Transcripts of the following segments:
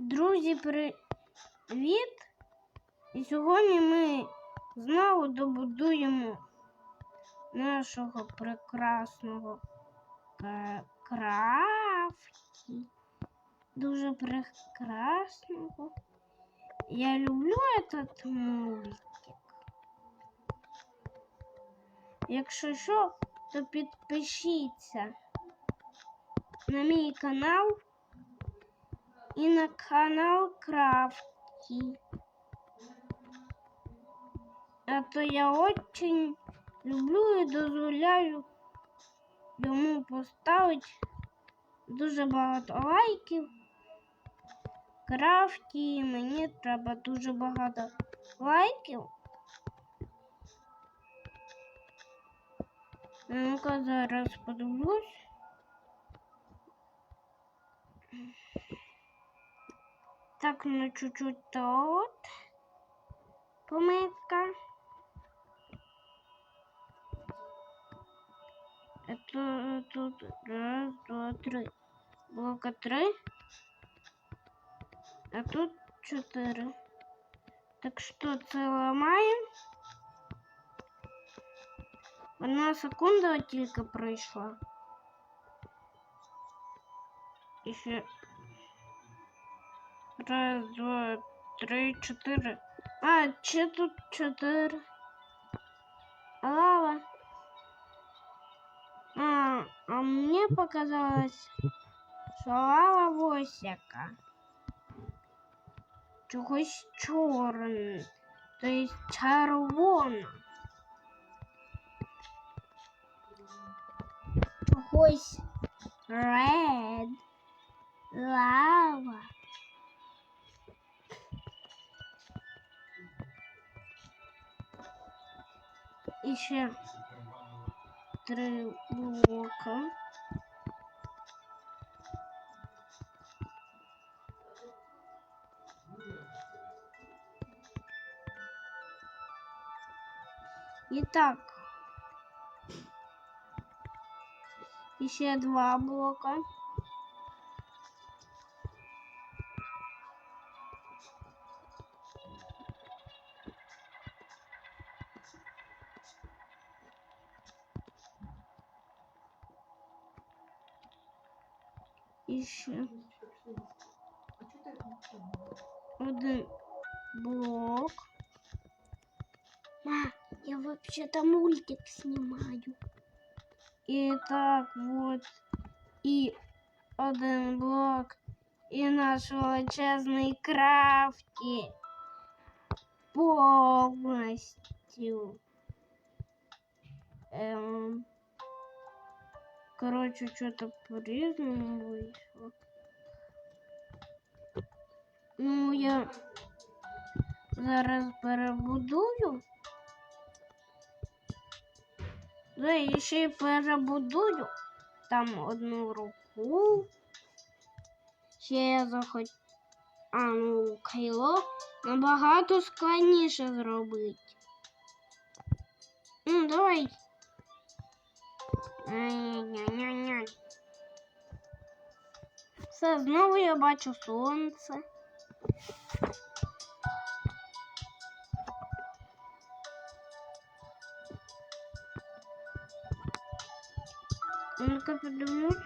Друзі, привіт! І сьогодні ми знову добудуємо нашого прекрасного крафті. Дуже прекрасного. Я люблю этот мультик. Якщо що, то підпишіться на мій канал і на канал Крафті. А то я очень люблю і дозволяю йому поставити дуже багато лайків. Крафті мені треба дуже багато лайків. Ну-ка зараз подивлюсь. Так, ну чуть-чуть тут. Помивка. Это тут раз, два, три. Блока три. А тут чотири. Так що це ламаємо. Одна секунда тільки пройшла. І ще Раз, два, три, чотири. А, чи тут чотири? Лава. А, а мне показалось, що лава ось яка. Чогось чорне. Тобто червона. Чогось red. Лава. І ще три блока. І так. І ще два блока. І ще один блок. Ма, я вообще-то мультик снимаю. І так вот і один блок, і наш величезний крафті повністю. Ем, короче, что-то по-різному вийшло. Ну, я зараз перебудую. Да, і ще й перебудую там одну руку. Ще я захоч... А, ну, кайло набагато складніше зробити. Ну, давай. Все, знову я бачу сонце. Ну-ка подивлюсь.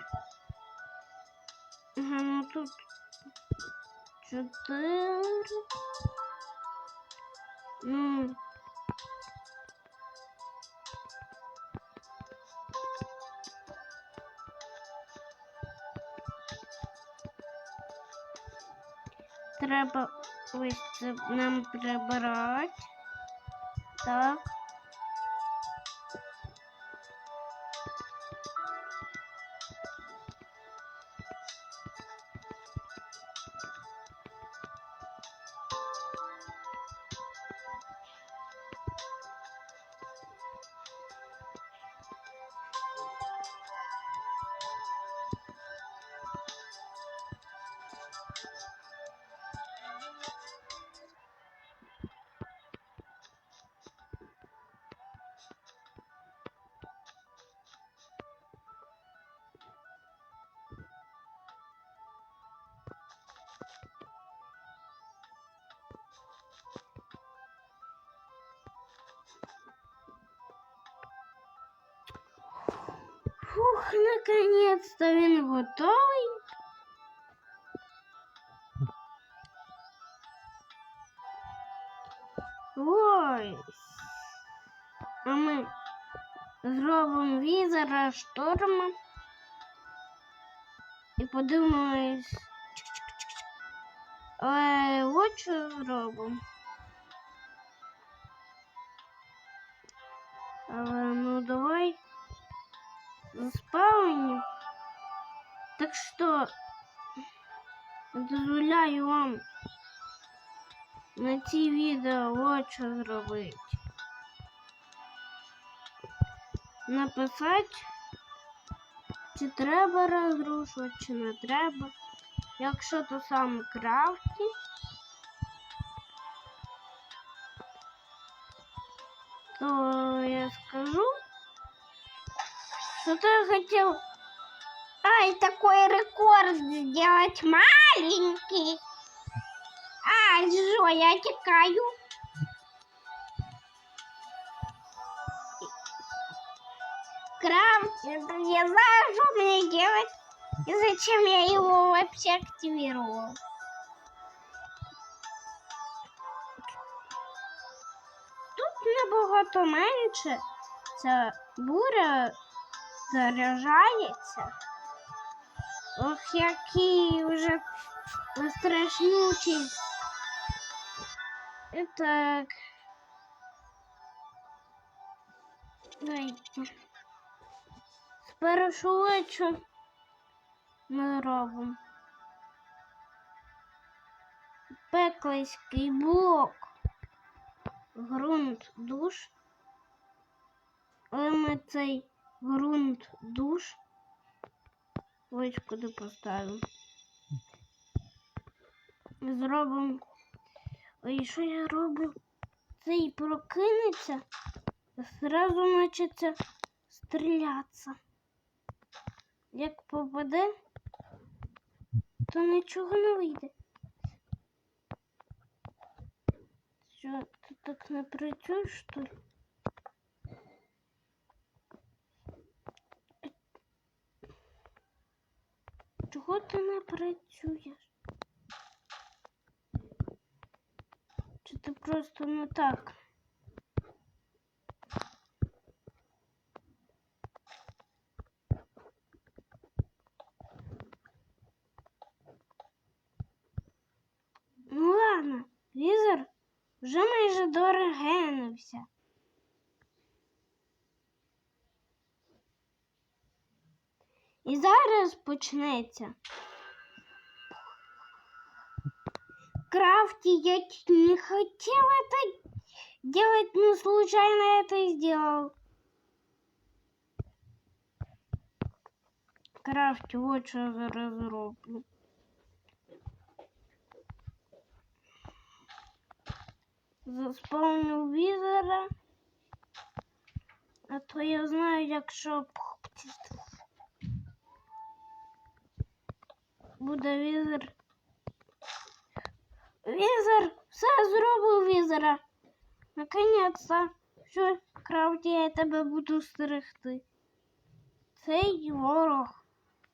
Ага, ну тут чотири. Треба нам прибирати. Так. Фух, наконец-то він готовий. Ой. А ми зробимо візера шторма і подивимось. Але от що зробимо. Але ну давай Заспавним. Так что дозволяю вам на ці відео от що зробити. Написати, чи треба розрушувати, чи не треба. Якщо то саме крафті. То я скажу, что ты хотел Ай, такой рекорд сделать маленький. Ай, что, я текаю. Крафт, это не знаю, что мне делать. И зачем я его вообще активировал. Тут набагато менше. Ця буря заряджається. Ох, який вже страшнючий. І так. Спершу що ми робимо. Пеклийський блок. Грунт душ. Але ми цей грунт душ ось куди поставимо. Зробимо. Ой, що я роблю? Цей прокинеться, зразу начаться стрілятися. Як попаде, то нічого не вийде. Що, ти так не працюєш, що ли? Чого ти не працюєш? Чи ти просто не так? Ну ладно, візор вже майже дорогенився. Зараз почнеться. Крафти, я не хотел это делать, но случайно это сделал. Крафти, вот что я зараз роблю. Заспавнив візера. А то я знаю, якщо буде візер. Візер! Все зробив візера. Наконець-то. Що, Крафті, я тебе буду стерегти. Цей ворог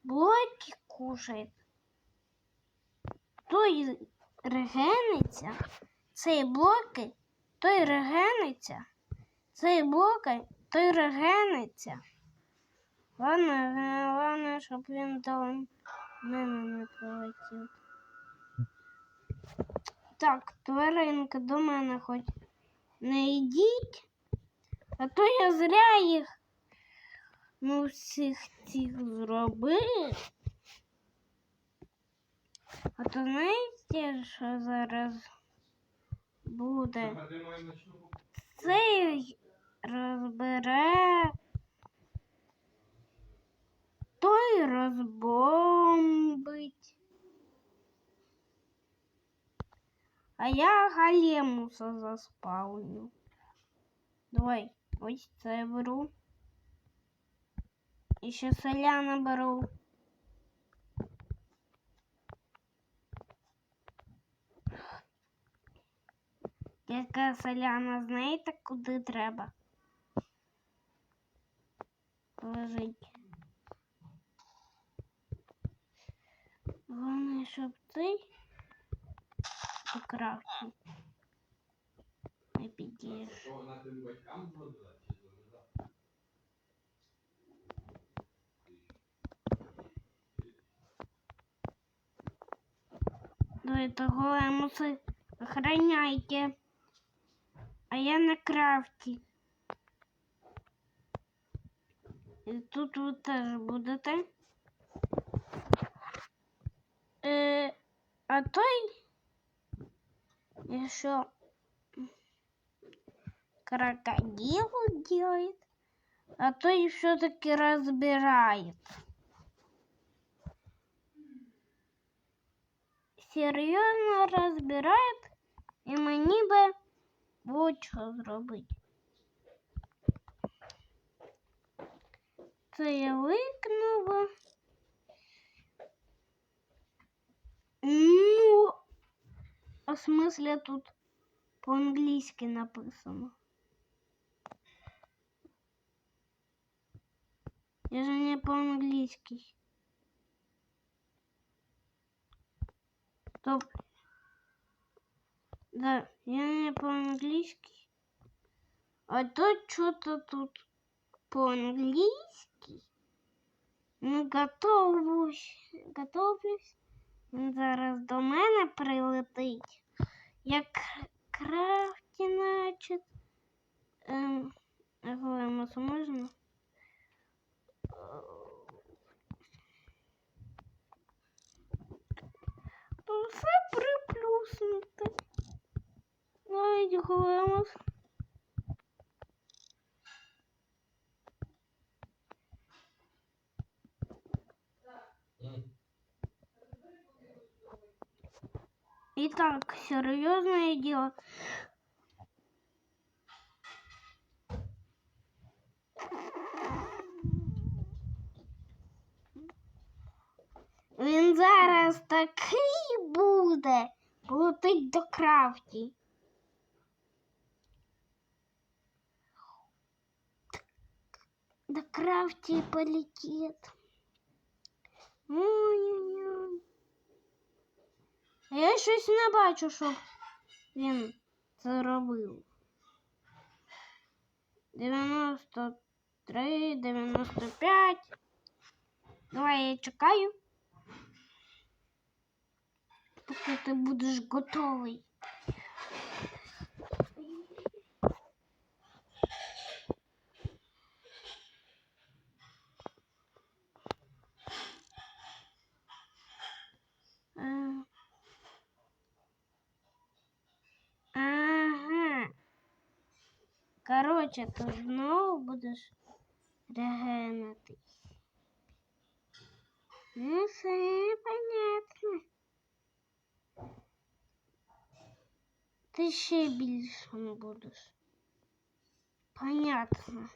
блоки кушає. Той регениться. Цей блоки, той регениться. Цей блоки, той регениться. Ладно, е, ладно, щоб він до мене не прилетів. Так, тваринка до мене хоч не йдіть, а то я зря їх ну всіх цих зробив. А то знаєте, що зараз буде? Цей розбере, той розбомбить. А я галемуса заспавню. Давай, ось це беру. І ще селяна беру. Яка селяна, знаєте, куди треба? Головне, щоб ти покрався. Не підеш. До того я муси охраняйте. А я на крафті. І тут ви теж будете. Е, а той, якщо крокодил делает, а той все-таки разбирает. Серйозно розбирає, і мені би от що зробити. Це я викинула. Ну, а в смислі тут по-англійськи написано. Я же не по-англійськи. Стоп. Да, я не по-английски. А то что-то тут по-английски. Ну, готовлюсь, готовлюсь. Він зараз до мене прилетить. Як крафті, значить. Ем, Големос можна? Все приплюснути. Навіть големос. Итак, серьезное дело. Він зараз такий буде. Летить до крафті. До крафті полетить. Ой-ой-ой. Я щось не бачу, щоб він це робив. 93, 95. Давай я чекаю. Поки ти будеш готовий. Е, Ага. Короче, ти знову будеш регенитись. Ну, все понятно. Ти ще більшим будеш. Понятно.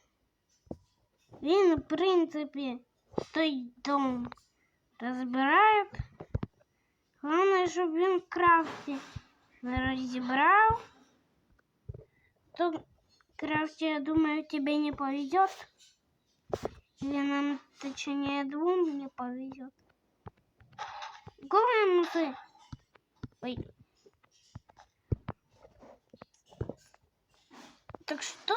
Він, в принципі, той дом розбирає. Головне, щоб він в крафті не розібрав. То крафте, я думаю, тебе не повезет. Или нам, точнее, двум не повезет. Главное, ты... Ой. Так что...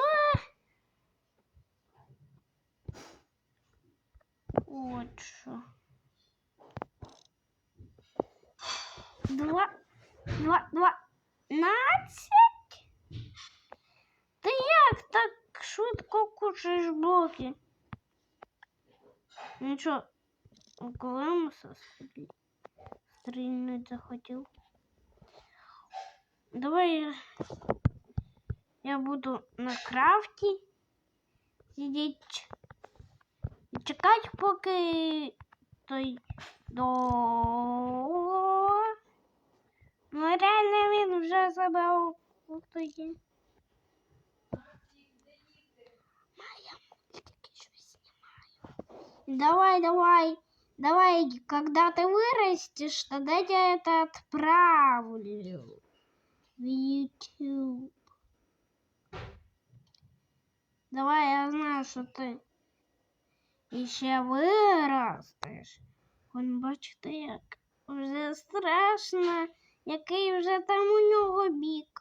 Вот что. Два... Два... Два... Надцять? Ти як так швидко кушаєш блоки? Нічого, у Колемуса стрільнуть захотів. Давай я, буду на крафті сидіть і чекати, поки той до. Ну реально він вже забрав тоді. Моя Давай, давай, давай, когда ты вырастешь, тогда я это отправлю в YouTube. Давай, я знаю, що ти іще виростеш. Вон бачите як. вже страшно, який вже там у нього бік.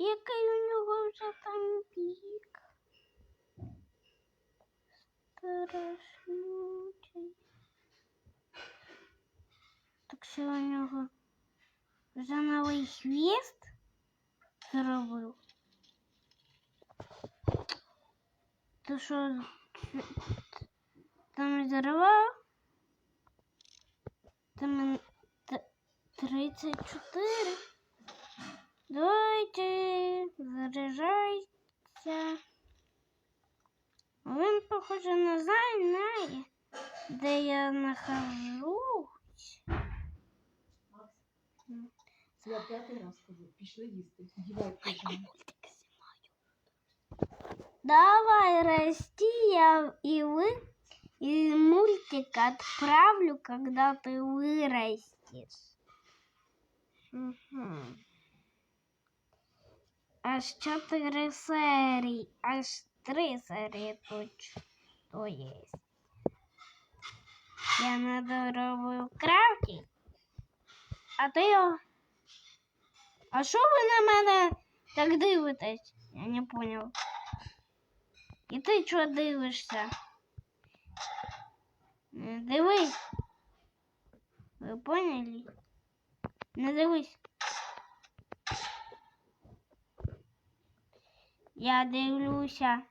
Який у нього вже там бік. Страшнючий. Так що у нього вже новий хвіст зробив. То що ц- там зірвав? Там т- 34. Давайте заряджайся. Він, похоже, не знає, де я нахожусь. Макс, це я п'ятий раз кажу, пішли їсти. Дівай пижами. Давай расти, я и вы и мультик отправлю, когда ты вырастешь. Мгм. Аж чотири серії, аж три серії тут що є. Я надоробив крафті. А ти його. А що ви на мене так дивитесь? Я не понял. І ти чого дивишся? Не дивись. Ви поняли? Не дивись. Я дивлюся.